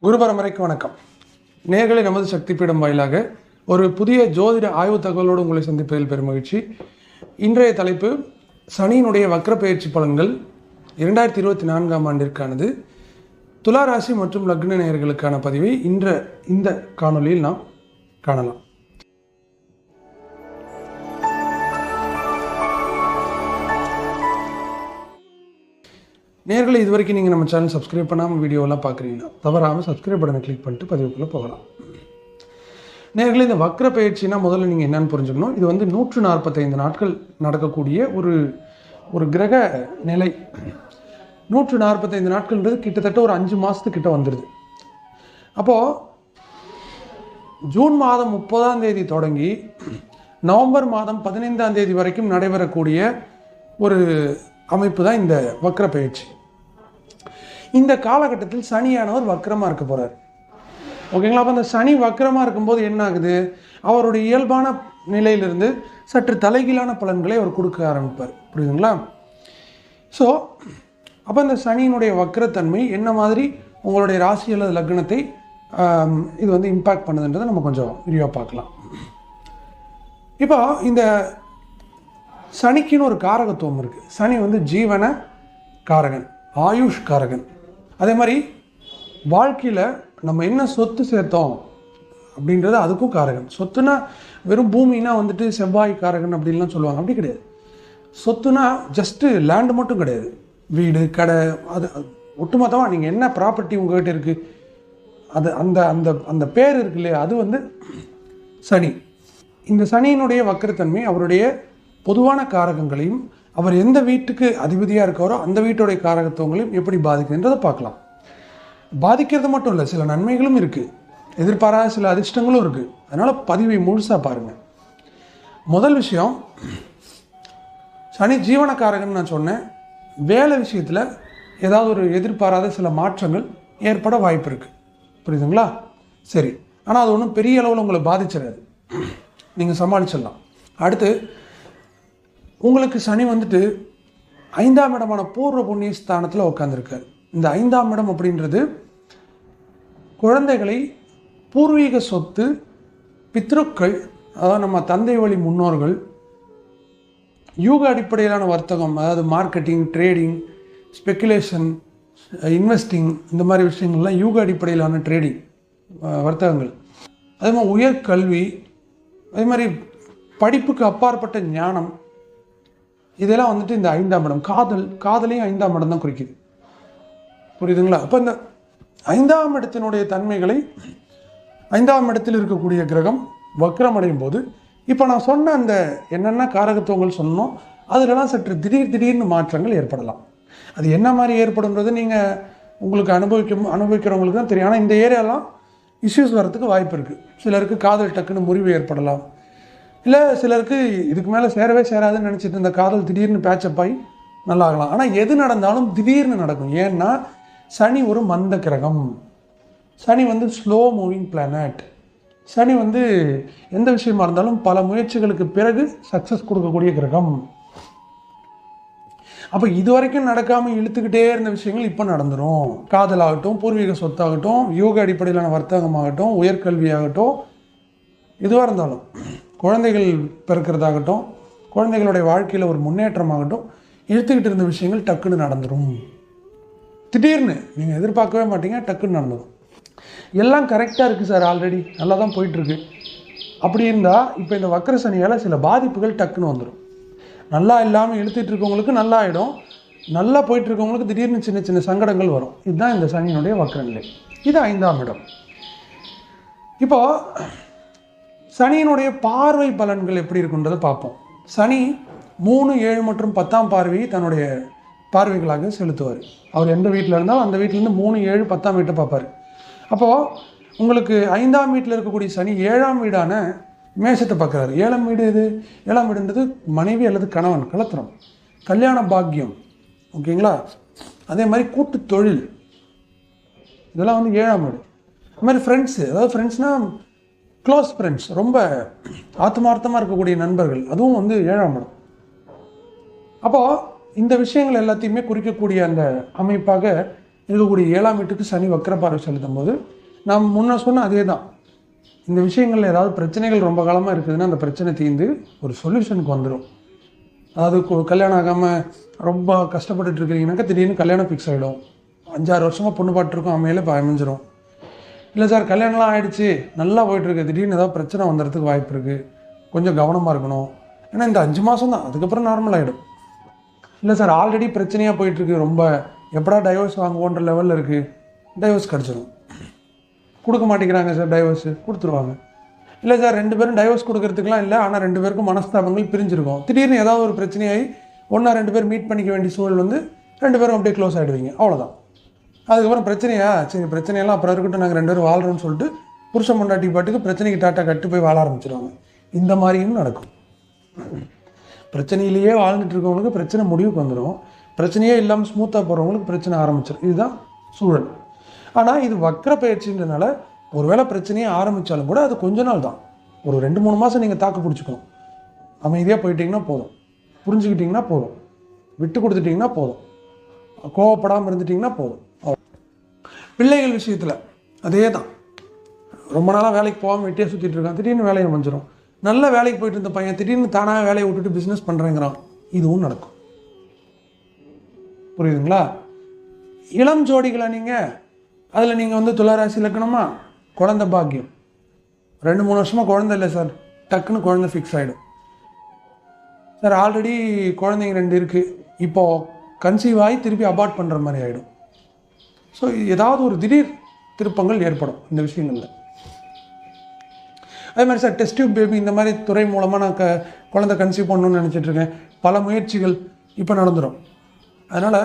குரு பரம்பரைக்கு வணக்கம். நேர்களை நமது சக்தி பீடம் வாயிலாக ஒரு புதிய ஜோதிட ஆய்வு தகவலோடு உங்களை சந்திப்பதில் பெரும் மகிழ்ச்சி. இன்றைய தலைப்பு சனியினுடைய வக்ர பயிற்சி பலன்கள் இரண்டாயிரத்தி இருபத்தி நான்காம் ஆண்டிற்கானது. துலா ராசி மற்றும் லக்ன நேயர்களுக்கான பதிவை இன்ற இந்த காணொலியில் நாம் காணலாம். நேர்களை இது வரைக்கும் நீங்கள் நம்ம சேனல் சப்ஸ்கிரைப் பண்ணாமல் வீடியோலாம் பார்க்குறீங்கன்னா தவறாமல் சப்ஸ்கிரைப் பட்டனை கிளிக் பண்ணிட்டு பதிவுக்குள்ளே போகலாம். நேர்களை இந்த வக்ர பயிற்சினா முதல்ல நீங்கள் என்னென்னு புரிஞ்சுக்கணும். இது வந்து நூற்று நாற்பத்தைந்து நாட்கள் நடக்கக்கூடிய ஒரு ஒரு கிரக நிலை. நூற்று நாற்பத்தைந்து நாட்கள்ன்றது கிட்டத்தட்ட ஒரு அஞ்சு மாதத்துக்கிட்ட வந்துடுது அப்போது ஜூன் மாதம் முப்பதாம் தேதி தொடங்கி நவம்பர் மாதம் பதினைந்தாம் தேதி வரைக்கும் நடைபெறக்கூடிய ஒரு அமைப்பு தான் இந்த வக்ர பயிற்சி. இந்த காலகட்டத்தில் சனியானவர் வக்கரமாக இருக்க போகிறார் ஓகேங்களா அப்போ அந்த சனி வக்கரமாக இருக்கும்போது என்ன ஆகுது? அவருடைய இயல்பான நிலையிலிருந்து சற்று தலைகீழான பலன்களை அவர் கொடுக்க ஆரம்பிப்பார். புரியுதுங்களா? ஸோ அப்போ இந்த சனியினுடைய வக்கரத்தன்மை என்ன மாதிரி? உங்களுடைய ராசி அல்லது லக்னத்தை இது வந்து இம்பேக்ட் பண்ணுதுன்றதை நம்ம கொஞ்சம் விரிவாக பார்க்கலாம். இப்போ இந்த சனிக்குன்னு ஒரு காரகத்துவம் இருக்குது சனி வந்து ஜீவன காரகன் ஆயுஷ் காரகன். அதே மாதிரி வாழ்க்கையில் நம்ம என்ன சொத்து சேர்த்தோம் அப்படின்றது அதுக்கும் காரகன். சொத்துனா வெறும் பூமினா வந்துட்டு செவ்வாய் காரகன் அப்படின்லாம் சொல்லுவாங்க. அப்படி கிடையாது. சொத்துனா ஜஸ்ட்டு லேண்டு மட்டும் கிடையாது. வீடு கடை அது ஒட்டுமொத்தமாக நீங்கள் என்ன ப்ராப்பர்ட்டி உங்கள்கிட்ட இருக்குது அது அந்த அந்த அந்த பேர் இருக்கு இல்லையா அது வந்து சனி. இந்த சனியினுடைய வக்கரத்தன்மை அவருடைய பொதுவான காரகங்களையும் அவர் எந்த வீட்டுக்கு அதிபதியாக இருக்காரோ அந்த வீட்டுடைய காரகத்துவங்களையும் எப்படி பாதிக்குதுன்றதை பார்க்கலாம். பாதிக்கிறது மட்டும் இல்லை சில நன்மைகளும் இருக்குது எதிர்பாராத சில அதிர்ஷ்டங்களும் இருக்குது அதனால் பதிவை முழுசாக பாருங்கள் முதல் விஷயம் சனி ஜீவனக்காரகன் நான் சொன்னேன். வேலை விஷயத்தில் ஏதாவது ஒரு எதிர்பாராத சில மாற்றங்கள் ஏற்பட வாய்ப்பு இருக்குது புரியுதுங்களா? சரி. ஆனால் அது ஒன்றும் பெரிய அளவில் உங்களை பாதிச்சிடாது. நீங்கள் சமாளிச்சிடலாம். அடுத்து உங்களுக்கு சனி வந்துட்டு ஐந்தாம் இடமான பூர்வ புண்ணிய ஸ்தானத்தில் உட்காந்துருக்காரு இந்த ஐந்தாம் இடம் அப்படின்றது குழந்தைகளை பூர்வீக சொத்து பித்ருக்கள் அதாவது நம்ம தந்தை வழி முன்னோர்கள் யூக அடிப்படையிலான வர்த்தகம் அதாவது மார்க்கெட்டிங் ட்ரேடிங் ஸ்பெக்குலேஷன் இன்வெஸ்டிங் இந்த மாதிரி விஷயங்கள்லாம் யூக அடிப்படையிலான ட்ரேடிங் வர்த்தகங்கள். அதே மாதிரி உயர்கல்வி அதே மாதிரி படிப்புக்கு அப்பாற்பட்ட ஞானம் இதெல்லாம் வந்துட்டு இந்த ஐந்தாம் இடம். காதல் காதலையும் ஐந்தாம் இடம் தான் குறிக்குது. புரியுதுங்களா? அப்போ இந்த ஐந்தாம் இடத்தினுடைய தன்மைகளை ஐந்தாம் இடத்தில் இருக்கக்கூடிய கிரகம் வக்ரமடையும் போது இப்போ நான் சொன்ன அந்த என்னென்ன காரகத்துவங்கள் சொன்னோம் அதிலெல்லாம் சற்று திடீர் திடீர்னு மாற்றங்கள் ஏற்படலாம். அது என்ன மாதிரி ஏற்படுன்றது நீங்கள் உங்களுக்கு அனுபவிக்க அனுபவிக்கிறவங்களுக்கு தான் தெரியும். ஆனால் இந்த ஏரியாலாம் இஷ்யூஸ் வரத்துக்கு வாய்ப்பு இருக்குது சிலருக்கு காதல் டக்குன்னு முறிவு ஏற்படலாம். இல்லை சிலருக்கு இதுக்கு மேலே சேரவே சேராதுன்னு நினச்சிட்டு இருந்த காதல் திடீர்னு பேச்சப் ஆகி நல்லாகலாம். ஆனால் எது நடந்தாலும் திடீர்னு நடக்கும். ஏன்னா சனி ஒரு மந்த கிரகம். சனி வந்து ஸ்லோ மூவிங் பிளானட் சனி வந்து எந்த விஷயமா இருந்தாலும் பல முயற்சிகளுக்கு பிறகு சக்ஸஸ் கொடுக்கக்கூடிய கிரகம். அப்போ இது வரைக்கும் நடக்காமல் இழுத்துக்கிட்டே இருந்த விஷயங்கள் இப்போ நடந்துடும் காதலாகட்டும் பூர்வீக சொத்தாகட்டும் யோக அடிப்படையிலான வர்த்தகமாகட்டும் உயர்கல்வியாகட்டும் எதுவாக இருந்தாலும். குழந்தைகள் பிறக்கிறதாகட்டும் குழந்தைகளுடைய வாழ்க்கையில் ஒரு முன்னேற்றமாகட்டும் இழுத்துக்கிட்டு இருந்த விஷயங்கள் டக்குன்னு நடந்துடும் திடீர்னு நீங்கள் எதிர்பார்க்கவே மாட்டீங்க டக்குன்னு நடந்துடும் எல்லாம் கரெக்டாக இருக்குது சார் ஆல்ரெடி நல்லா தான் போயிட்டுருக்கு. அப்படி இருந்தால் இப்போ இந்த வக்கர சனியால் சில பாதிப்புகள் டக்குன்னு வந்துடும் நல்லா இல்லாமல் இழுத்துட்டு இருக்கவங்களுக்கு நல்லா ஆகிடும் நல்லா போயிட்டுருக்கவங்களுக்கு திடீர்னு சின்ன சின்ன சங்கடங்கள் வரும். இதுதான் இந்த சனியினுடைய வக்கரநிலை. இது ஐந்தாம் இடம். இப்போது சனியினுடைய பார்வை பலன்கள் எப்படி இருக்குன்றதை பார்ப்போம். சனி மூணு ஏழு மற்றும் பத்தாம் பார்வையை தன்னுடைய பார்வைகளாக செலுத்துவார். அவர் எந்த வீட்டில் இருந்தாலும் அந்த வீட்டிலேருந்து மூணு ஏழு பத்தாம் வீட்டை பார்ப்பார். அப்போது உங்களுக்கு ஐந்தாம் வீட்டில் இருக்கக்கூடிய சனி ஏழாம் வீடான மேஷத்தை பார்க்குறாரு. ஏழாம் வீடு எது? ஏழாம் வீடுன்றது மனைவி அல்லது கணவன் கலத்திரம் கல்யாண பாக்கியம். ஓகேங்களா? அதே மாதிரி கூட்டு தொழில். இதெல்லாம் வந்து ஏழாம் வீடு. அது மாதிரி ஃப்ரெண்ட்ஸு அதாவது ஃப்ரெண்ட்ஸ்னால் க்ளோஸ் ஃப்ரெண்ட்ஸ் ரொம்ப ஆத்மார்த்தமாக இருக்கக்கூடிய நண்பர்கள் அதுவும் வந்து ஏழாம் இடம். அப்போது இந்த விஷயங்கள் எல்லாத்தையுமே குறிக்கக்கூடிய அந்த அமைப்பாக இருக்கக்கூடிய ஏழாம் வீட்டுக்கு சனி வக்கரப்பார்வை செலுத்தும் போது நாம் முன்ன சொன்ன அதே தான் இந்த விஷயங்களில் ஏதாவது பிரச்சனைகள் ரொம்ப காலமாக இருக்குதுன்னா அந்த பிரச்சனை தீர்ந்து ஒரு சொல்யூஷனுக்கு வந்துடும் அதாவது கு- கல்யாணம் ஆகாமல் ரொம்ப கஷ்டப்பட்டுட்டு இருக்கிறீங்கன்னாக்கா திடீர்னு கல்யாணம் ஃபிக்ஸ் ஆகிடும் அஞ்சாறு வருஷமாக பொண்ணு பாட்டுருக்கோம் அமையில இப்போ அமைஞ்சிரும். இல்லை சார் கல்யாணம்லாம் ஆகிடுச்சு நல்லா போயிட்டுருக்கு. திடீர்னு ஏதாவது பிரச்சனை வந்துடுறதுக்கு வாய்ப்பு இருக்குது கொஞ்சம் கவனமாக இருக்கணும். ஏன்னா இந்த அஞ்சு மாதம் தான். அதுக்கப்புறம் நார்மல் ஆகிடும் இல்லை சார் ஆல்ரெடி பிரச்சனையாக போயிட்டுருக்கு. ரொம்ப எப்படா டைவர்ஸ் வாங்குவோன்ற லெவலில் இருக்குது டைவர்ஸ் கிடச்சிடும் கொடுக்க மாட்டேங்கிறாங்க சார் டைவர்ஸு கொடுத்துருவாங்க. இல்லை சார் ரெண்டு பேரும் டைவர்ஸ் கொடுக்கறதுக்குலாம் இல்லை. ஆனால் ரெண்டு பேருக்கும் மனஸ்தாபங்கள் பிரிஞ்சிருக்கும். திடீர்னு ஏதாவது ஒரு பிரச்சனையாகி ஒன்றா ரெண்டு பேர் மீட் பண்ணிக்க வேண்டிய சூழல் வந்து ரெண்டு பேரும் அப்படியே க்ளோஸ் ஆகிடுவீங்க அவ்வளோதான் அதுக்கப்புறம் பிரச்சனையா? சரி பிரச்சனையெல்லாம் அப்புறம் இருக்கட்டும் நாங்கள் ரெண்டு பேரும் வாழ்கிறோம்னு சொல்லிட்டு புருஷன் பொண்டாட்டி பாட்டுக்கு பிரச்சனைக்கு டாட்டா கட்டு போய் வாழ ஆரம்பிச்சிடுவாங்க இந்த மாதிரியும் நடக்கும். பிரச்சனையிலேயே வாழ்ந்துட்டு இருக்கவங்களுக்கு பிரச்சனை முடிவுக்கு வந்துடும் பிரச்சனையே இல்லாமல் ஸ்மூத்தாக போகிறவங்களுக்கு பிரச்சனை ஆரம்பிச்சிடும் இதுதான் சூழல். ஆனால் இது வக்கர பயிற்சின்றனால ஒருவேளை பிரச்சனையே ஆரம்பித்தாலும் கூட அது கொஞ்ச நாள் தான். ஒரு ரெண்டு மூணு மாதம் நீங்கள் தாக்கு பிடிச்சிக்கணும். அமைதியாக போயிட்டீங்கன்னா போதும். புரிஞ்சுக்கிட்டிங்கன்னா போதும். விட்டு கொடுத்துட்டிங்கன்னா போதும். கோவப்படாமல் இருந்துட்டிங்கன்னா போதும். பிள்ளைகள் விஷயத்தில் அதே தான் ரொம்ப நாளாக வேலைக்கு போகாமல் வெட்டியாக சுற்றிட்டு இருக்கான். திடீர்னு வேலையை அமைஞ்சிடும் நல்ல வேலைக்கு போயிட்டு இருந்த பையன் திடீர்னு தானாக வேலையை விட்டுட்டு பிஸ்னஸ் பண்ணுறேங்கிறான் இதுவும் நடக்கும். புரியுதுங்களா? இளம் ஜோடிகளை நீங்கள் அதில் நீங்கள் வந்து துளாராசி இலக்கணமா? குழந்தை பாக்கியம். ரெண்டு மூணு வருஷமாக குழந்த இல்லை சார். டக்குன்னு குழந்தை ஃபிக்ஸ் ஆகிடும் சார் ஆல்ரெடி குழந்தைங்க ரெண்டு இருக்குது இப்போது கன்சீவ் ஆகி திருப்பி அபார்ட் பண்ணுற மாதிரி ஆகிடும் ஸோ ஏதாவது ஒரு திடீர் திருப்பங்கள் ஏற்படும் இந்த விஷயங்களில். அதே மாதிரி சார் டெஸ்ட் டியூப் பேபி இந்த மாதிரி துறை மூலமாக நான் க குழந்தை கன்சீவ் பண்ணணும்னு நினச்சிட்ருக்கேன் பல முயற்சிகள் இப்போ நடந்துடும் அதனால்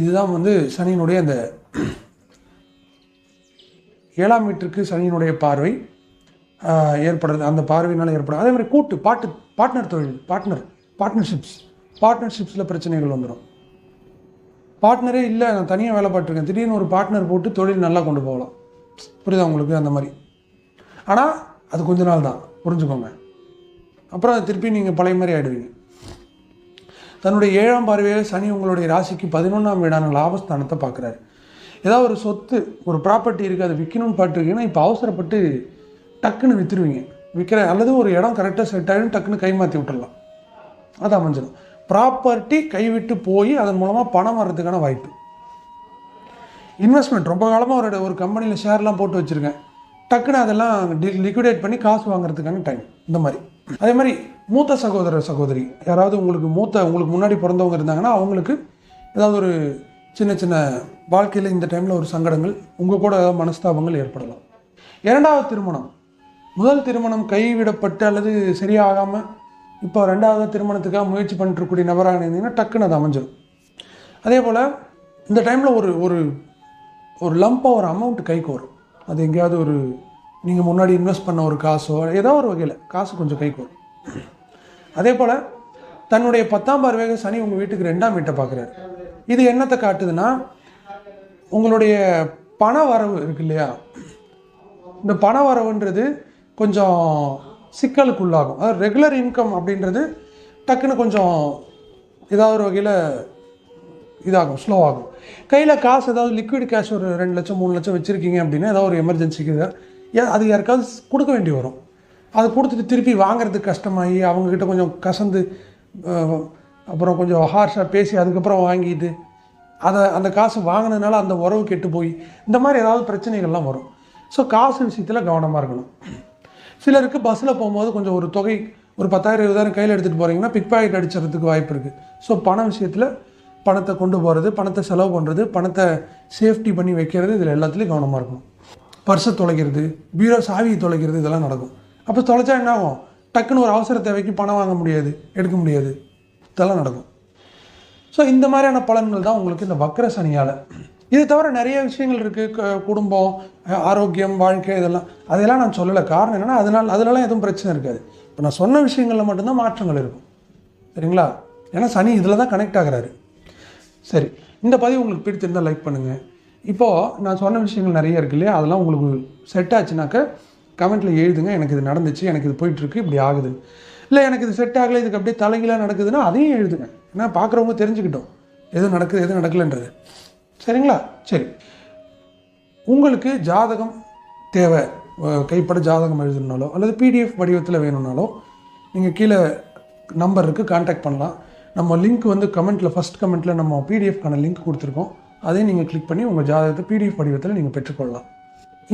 இதுதான் வந்து சனியினுடைய அந்த ஏழாம் வீட்டிற்கு சனியினுடைய பார்வை ஏற்படுறது அந்த பார்வையினால் ஏற்படும். அதே மாதிரி கூட்டு பாட்டு பார்ட்னர் தொழில் பார்ட்னர் பார்ட்னர்ஷிப்ஸ் பார்ட்னர்ஷிப்ஸில் பிரச்சனைகள் வந்துடும் பார்ட்னரே இல்லை நான் தனியாக வேலை பார்த்துருக்கேன். திடீர்னு ஒரு பார்ட்னர் போட்டு தொழில் நல்லா கொண்டு போகலாம். புரியுதா உங்களுக்கு அந்த மாதிரி? ஆனால் அது கொஞ்ச நாள் தான். புரிஞ்சுக்கோங்க. அப்புறம் அதை திருப்பி நீங்கள் பழைய மாதிரி ஆகிடுவீங்க தன்னுடைய ஏழாம் பார்வையில் சனி உங்களுடைய ராசிக்கு பதினொன்றாம் வீடான லாபஸ்தானத்தை பார்க்குறாரு. ஏதாவது ஒரு சொத்து ஒரு ப்ராப்பர்ட்டி இருக்குது அதை விற்கணும்னு பார்த்துருக்கீங்கன்னா இப்போ அவசரப்பட்டு டக்குன்னு விற்றுருவீங்க விற்கிற அல்லது ஒரு இடம் கரெக்டாக செட் ஆகிடும் டக்குன்னு கை மாற்றி விட்டுடலாம் அது அமைஞ்சிடும் ப்ராப்பர்ட்டி கைவிட்டு போய் அதன் மூலமாக பணம் வர்றதுக்கான வாய்ப்பு. இன்வெஸ்ட்மெண்ட் ரொம்ப காலமாக ஒரு ஒரு கம்பெனியில் ஷேர்லாம் போட்டு வச்சுருக்கேன். டக்குன்னு அதெல்லாம் லிக்விடேட் பண்ணி காசு வாங்குறதுக்கான டைம் இந்த மாதிரி. அதே மாதிரி மூத்த சகோதர சகோதரி. யாராவது உங்களுக்கு மூத்த உங்களுக்கு முன்னாடி பிறந்தவங்க இருந்தாங்கன்னா அவங்களுக்கு ஏதாவது ஒரு சின்ன சின்ன வாழ்க்கையில் இந்த டைமில் ஒரு சங்கடங்கள் உங்கள் கூட ஏதாவது மனஸ்தாபங்கள் ஏற்படலாம். இரண்டாவது திருமணம். முதல் திருமணம் கைவிடப்பட்டு அல்லது சரியாகாமல் இப்போ ரெண்டாவது திருமணத்துக்காக முயற்சி பண்ணிட்டுருக்கூடிய நபராக இருந்தீங்கன்னா டக்குன்னு அது அமைஞ்சிடும் அதே போல் இந்த டைமில் ஒரு ஒரு ஒரு லம்பாக ஒரு அமௌண்ட் கைக்கு வரும். அது எங்கேயாவது ஒரு நீங்கள் முன்னாடி இன்வெஸ்ட் பண்ண ஒரு காசோ ஏதோ ஒரு வகையில் காசு கொஞ்சம் கைக்கு வரும். அதே போல் தன்னுடைய பத்தாம் பார்வையாக சனி உங்கள் வீட்டுக்கு ரெண்டாம் வீட்டை பார்க்குறாரு. இது என்னத்தை காட்டுதுன்னா உங்களுடைய பண வரவு இருக்கு இல்லையா? இந்த பண வரவுன்றது கொஞ்சம் சிக்கலுக்குள்ளாகும். அதாவது ரெகுலர் இன்கம் அப்படின்றது டக்குன்னு கொஞ்சம் ஏதாவது ஒரு வகையில் இதாகும் ஸ்லோ ஆகும். கையில் காசு ஏதாவது லிக்விட் கேஷ் ஒரு ரெண்டு லட்சம் மூணு லட்சம் வச்சுருக்கீங்க அப்படின்னா ஏதாவது ஒரு எமர்ஜென்சிக்கு ஏ- அது யாருக்காவது கொடுக்க வேண்டி வரும். அதை கொடுத்துட்டு திருப்பி வாங்குறதுக்கு கஷ்டமாகி அவங்கக்கிட்ட கொஞ்சம் கசந்து அப்புறம் கொஞ்சம் ஹார்ஷாக பேசி அதுக்கப்புறம் வாங்கிட்டு அதை அந்த காசு வாங்கினதுனால அந்த உறவு கெட்டு போய் இந்த மாதிரி ஏதாவது பிரச்சனைகள்லாம் வரும். ஸோ காசு விஷயத்தில் கவனமாக இருக்கணும். சிலருக்கு பஸ்ஸில் போகும்போது கொஞ்சம் ஒரு தொகை ஒரு பத்தாயிரம் இருபதாயிரம் கையில் எடுத்துகிட்டு போகிறீங்கன்னா பிக் பாக்கெட் அடிச்சறதுக்கு வாய்ப்பு இருக்குது ஸோ பண விஷயத்தில் பணத்தை கொண்டு போகிறது பணத்தை செலவு பண்ணுறது பணத்தை சேஃப்டி பண்ணி வைக்கிறது இதில் எல்லாத்துலேயும் கவனமாக இருக்கணும். பர்ஸை தொலைக்கிறது பீரோ சாவியை தொலைக்கிறது இதெல்லாம் நடக்கும். அப்போ தொலைச்சா என்ன ஆகும்? டக்குன்னு ஒரு அவசர தேவைக்கு பணம் வாங்க முடியாது எடுக்க முடியாது. இதெல்லாம் நடக்கும். ஸோ இந்த மாதிரியான பலன்கள் தான் உங்களுக்கு இந்த வக்ர சனியால் இது தவிர நிறைய விஷயங்கள் இருக்குது குடும்பம் ஆரோக்கியம் வாழ்க்கை இதெல்லாம். அதெல்லாம் நான் சொல்லலை. காரணம் என்னென்னா அதனால் அதிலலாம் எதுவும் பிரச்சனை இருக்காது. இப்போ நான் சொன்ன விஷயங்களில் மட்டும்தான் மாற்றங்கள் இருக்கும். சரிங்களா? ஏன்னா சனி இதில் தான் கனெக்ட் ஆகுறாரு. சரி இந்த பதிவு உங்களுக்கு பிடிச்சிருந்தால் லைக் பண்ணுங்கள் இப்போது நான் சொன்ன விஷயங்கள் நிறைய இருக்கு இல்லையா? அதெல்லாம் உங்களுக்கு செட் ஆச்சுனாக்க கமெண்ட்டில் எழுதுங்க. எனக்கு இது நடந்துச்சு எனக்கு இது போயிட்டுருக்கு இப்படி ஆகுது. இல்லை எனக்கு இது செட் ஆகலை இதுக்கு அப்படியே தலைகீழாக நடக்குதுன்னா அதையும் எழுதுங்க. ஏன்னா பார்க்குறவங்க தெரிஞ்சுக்கிட்டோம். எது நடக்குது எது நடக்கலைன்றது. சரிங்களா? சரி. உங்களுக்கு ஜாதகம் தேவை. கைப்பட ஜாதகம் எழுதணுனாலோ அல்லது பிடிஎஃப் வடிவத்தில் வேணும்னாலோ நீங்கள் கீழே நம்பர் இருக்குது காண்டாக்ட் பண்ணலாம். நம்ம லிங்க் வந்து கமெண்ட்டில் ஃபஸ்ட் கமெண்ட்டில் நம்ம பிடிஎஃப்கான லிங்க் கொடுத்துருக்கோம். அதையும் நீங்கள் கிளிக் பண்ணி உங்கள் ஜாதகத்தை பிடிஎஃப் வடிவத்தில் நீங்கள் பெற்றுக்கொள்ளலாம்.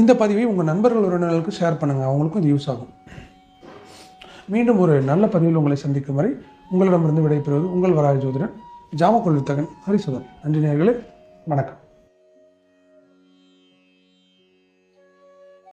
இந்த பதிவை உங்கள் நண்பர்கள் உறவினர்களுக்கு ஷேர் பண்ணுங்கள் அவங்களுக்கும் இது யூஸ் ஆகும். மீண்டும் ஒரு நல்ல பதிவில் உங்களை சந்திக்கும் வரை உங்களிடமிருந்து விடைபெறுவது உங்கள் வராய ஜோதிடன் ஜாமக்கொள் ஹரிசுதன். நன்றி நேர்களே வணக்கம்.